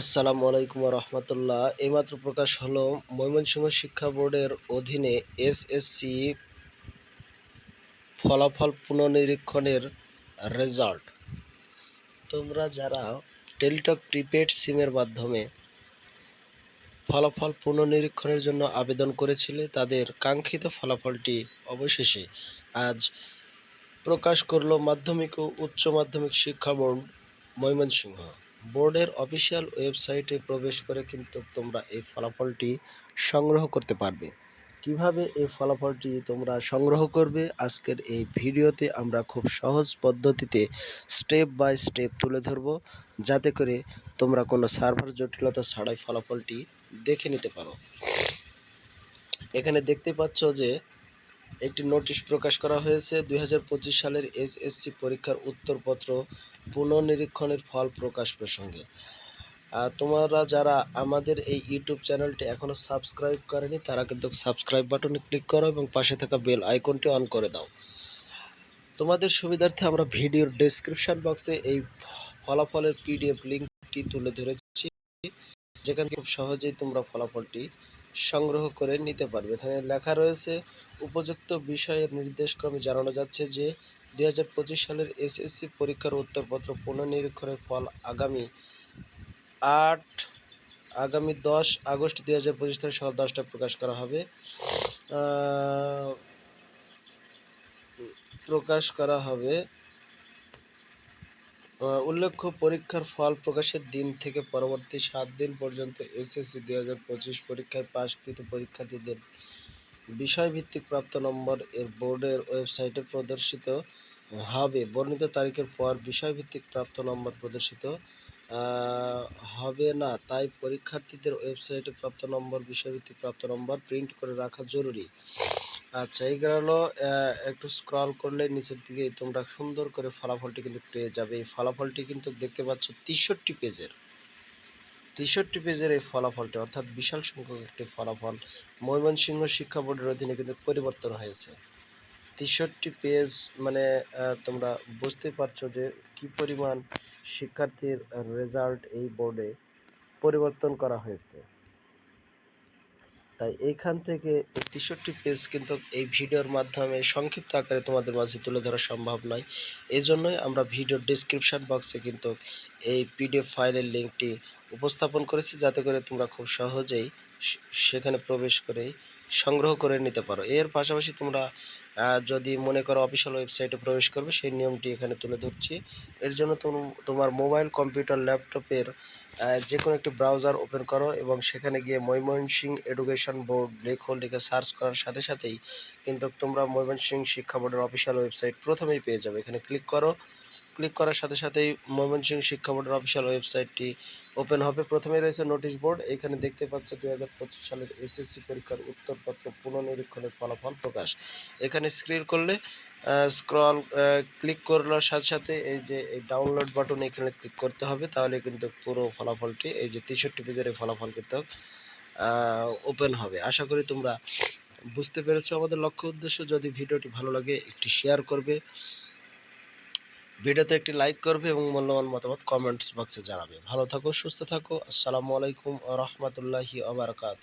আসসালামু আলাইকুম রহমতুল্লাহ এইমাত্র প্রকাশ হলো ময়মনসিংহ শিক্ষা বোর্ডের অধীনে এসএসসি ফলাফল পুনর্নিরীক্ষণের রেজাল্ট। তোমরা যারা টেলিটক প্রিপেড সিমের মাধ্যমে ফলাফল পুনর্নিরীক্ষণের জন্য আবেদন করেছিলে, তাদের কাঙ্ক্ষিত ফলাফলটি অবশেষে আজ প্রকাশ করল মাধ্যমিক ও উচ্চ মাধ্যমিক শিক্ষা বোর্ড ময়মনসিংহ। বোর্ডের অফিসিয়াল ওয়েবসাইটে প্রবেশ করে কিন্তু তোমরা এই ফলাফলটি সংগ্রহ করতে পারবে। কীভাবে এই ফলাফলটি তোমরা সংগ্রহ করবে? আজকের এই ভিডিওতে আমরা খুব সহজ পদ্ধতিতে স্টেপ বাই স্টেপ তুলে ধরব, যাতে করে তোমরা কোনো সার্ভার জটিলতা ছাড়াই ফলাফলটি দেখে নিতে পারো। এখানে দেখতে পাচ্ছ যে একটি নোটিশ প্রকাশ করা হয়েছে, দুই হাজার পঁচিশ সালের এসএসসি পরীক্ষার উত্তরপত্র পুনর্নিরীক্ষণের ফল প্রকাশ প্রসঙ্গে। তোমরা যারা আমাদের এই ইউটিউব চ্যানেলটি এখনও সাবস্ক্রাইব করেনি, তারা কিন্তু সাবস্ক্রাইব বাটনে ক্লিক করো এবং পাশে থাকা বেল আইকনটি অন করে দাও। তোমাদের সুবিধার্থে আমরা ভিডিওর ডেসক্রিপশন বক্সে এই ফলাফলের পিডিএফ লিঙ্কটি তুলে ধরেছি। যেখানে খুব সহজেই তোমরা ফলাফলটি সংগ্রহ করে নিতে পারবে। এখানে লেখা রয়েছে, উপযুক্ত বিষয়ের নির্দেশক্রমে জানানো যাচ্ছে যে, দুই হাজার পঁচিশ সালের এসএসসি পরীক্ষার উত্তরপত্র পুনর্নিরীক্ষণের ফল আগামী আট, আগামী দশ আগস্ট দুই হাজার পঁচিশ তারিখ সকাল দশটায় প্রকাশ করা হবে। প্রকাশ করা হবে উল্লেখ্য, পরীক্ষার ফল প্রকাশের দিন থেকে পরবর্তী সাত দিন পর্যন্ত এসএসসি দুই হাজার পঁচিশ পরীক্ষায় পাশকৃত পরীক্ষার্থীদের বিষয়ভিত্তিক প্রাপ্ত নম্বর এর বোর্ডের ওয়েবসাইটে প্রদর্শিত হবে। বর্ণিত তারিখের পর বিষয়ভিত্তিক প্রাপ্ত নম্বর প্রদর্শিত হবে না। তাই পরীক্ষার্থীদের ওয়েবসাইটে প্রাপ্ত নম্বর, বিষয়ভিত্তিক প্রাপ্ত নম্বর প্রিন্ট করে রাখা জরুরি। আচ্ছা এই হলো একটু স্ক্রল করলে নিচের দিকে তোমরা সুন্দর করে ফলাফলটি কিন্তু পেয়ে যাবে। এই ফলাফলটি কিন্তু দেখতে পাচ্ছ তেষট্টি পেজের। তেষট্টি পেজের এই ফলাফলটি, অর্থাৎ বিশাল সংখ্যক একটি ফলাফল ময়মনসিংহ শিক্ষা বোর্ডের অধীনে কিন্তু পরিবর্তন হয়েছে। তেষট্টি পেজ মানে তোমরা বুঝতে পারছ যে কি পরিমাণ শিক্ষার্থীর রেজাল্ট এই বোর্ডে পরিবর্তন করা হয়েছে। তাই এখান থেকে তেষট্টি পেজ কিন্তু এই ভিডিওর মাধ্যমে সংক্ষিপ্ত আকারে তোমাদের মাঝে তুলে ধরা সম্ভব নয়। এই জন্যই আমরা ভিডিওর ডিসক্রিপশান বক্সে কিন্তু এই পিডিএফ ফাইলের লিঙ্কটি উপস্থাপন করেছি যাতে করে তোমরা খুব সহজেই সেখানে প্রবেশ করে সংগ্রহ করে নিতে পারো। এর পাশাপাশি তোমরা যদি মনে করো অফিসিয়াল ওয়েবসাইটে প্রবেশ করবে, সেই নিয়মটি এখানে তুলে ধরছি। এর জন্য তোমার মোবাইল কম্পিউটার ল্যাপটপের যে কোনো একটি ব্রাউজার ওপেন করো এবং সেখানে গিয়ে ময়মনসিং এডুকেশন বোর্ড লেখো, লিখে সার্চ করার সাথে সাথেই কিন্তু তোমরা ময়মনসিং শিক্ষা বোর্ডের অফিসিয়াল ওয়েবসাইট প্রথমেই পেয়ে যাবে। এখানে ক্লিক করো ক্লিক করার সাথে সাথেই ময়মনসিংহ শিক্ষা বোর্ডের অফিসিয়াল ওয়েবসাইটটি ওপেন হবে। প্রথমে রয়েছে নোটিশ বোর্ড। এখানে দেখতে পাচ্ছ দুই হাজার পঁচিশ সালের এসএসসি পরীক্ষার উত্তরপত্র পুনর্নিরীক্ষণের ফলাফল প্রকাশ। এখানে স্ক্রিন করলে স্ক্রল ক্লিক করার সাথে সাথে এই যে এই ডাউনলোড বাটন এখানে ক্লিক করতে হবে। তাহলে কিন্তু পুরো ফলাফলটি, এই যে তেষট্টি পেজের এই ফলাফল কিন্তু ওপেন হবে। আশা করি তোমরা বুঝতে পেরেছ। আমাদের লক্ষ্য উদ্দেশ্য, যদি ভিডিওটি ভালো লাগে, একটি শেয়ার করবে। ভিডিওতে একটি লাইক করবে এবং মূল্যবান মতামত কমেন্টস বক্সে জানাবে। ভালো থাকো, সুস্থ থাকো। আসসালামু আলাইকুম রহমতুল্লাহি আবরকাত